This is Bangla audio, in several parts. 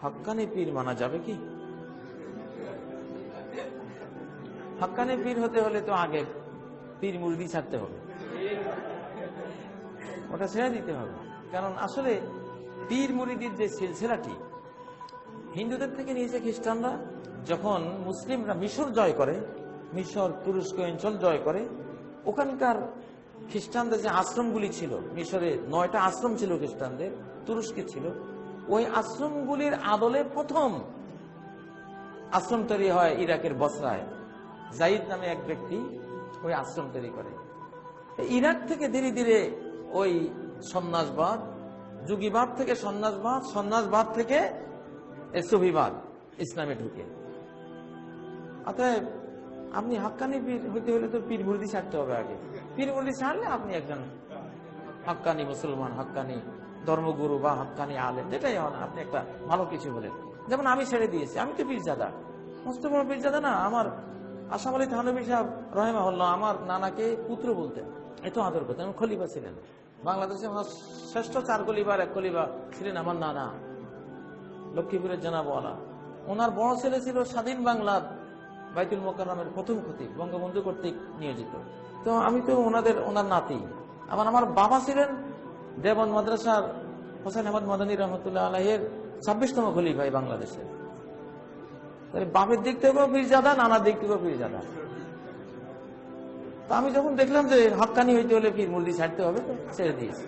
হাক্কানি পীর মানা যাবে কি? হাক্কানি পীর হতে হলে তো আগে পীর মুরগি ছাড়তে হবে। ওটা ছেড়ে দিতে হবে। কারণ আসলে পীর মুরিদির যে সিলসিলাটি, হিন্দুদের থেকে নিয়েছে খ্রিস্টানরা যখন মুসলিমরা মিশর জয় করে, মিশর তুরস্ক অঞ্চল জয় করে, ওখানকার খ্রিস্টানদের যে আশ্রমগুলি ছিল, মিশরে নয়টা আশ্রম ছিল খ্রিস্টানদের, তুরস্কে ছিল, ওই আশ্রমগুলির আদলে প্রথম আশ্রম তৈরি হয় ইরাকের বসরায়। জাইদ নামে এক ব্যক্তি ওই আশ্রম তৈরি করে। ইরাক থেকে ধীরে ধীরে ওই সন্ন্যাসবাদ, যুগীবাদ থেকে সন্ন্যাসবাদ সন্ন্যাসবাদ থেকে এই সুফিবাদ ইসলামে ঢুকে। অতএব আপনি হাক্কানি পীর হইতে হলে তো পীর মুরদি ছাড়তে হবে আগে। পীর মুরদি ছাড়লে আপনি একজন হাক্কানি মুসলমান হাক্কানি ধর্মগুরু বা হাক্কানি আলেম, যেটাই হন আপনি একটা ভালো কিছু হলেন। যেমন আমি ছেড়ে দিয়েছি, আমি তো পীরজাদা। মস্ত বড় পীরজাদা না, আমার আসাম আলী থানবী সাহেব রহেমা হল্লা আমার নানাকে পুত্র বলতেন। এত আদর করতেন খলিফা ছিলেন। বাংলাদেশে আমার শ্রেষ্ঠ চার কলিবার, এক কলিবা ছিলেন আমার নানা, লক্ষ্মীপুরের জানাবওয়ালা। ওনার বড় ছেলে ছিল স্বাধীন বাংলার বাইতুল মোকাররমের প্রথম ক্ষতি বঙ্গবন্ধু কর্তৃক নিয়োজিত। তো আমি তো ওনাদের, ওনার নাতি। আমার আমার বাবা ছিলেন দেবন মাদ্রাসার হোসেন আহমদ মাদানী রহমতুল্লাহ আলহের ছাব্বিশতম খলিফা ভাই বাংলাদেশের বাপের দিক থেকেও পীরজাদা, নানার দিক থেকেও পীরজাদা। তো আমি যখন দেখলাম যে হাক্কানি হইতে হলে ফির মুরদি ছাড়তে হবে, তো ছেড়ে দিয়েছি।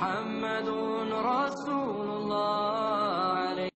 محمد رسول الله.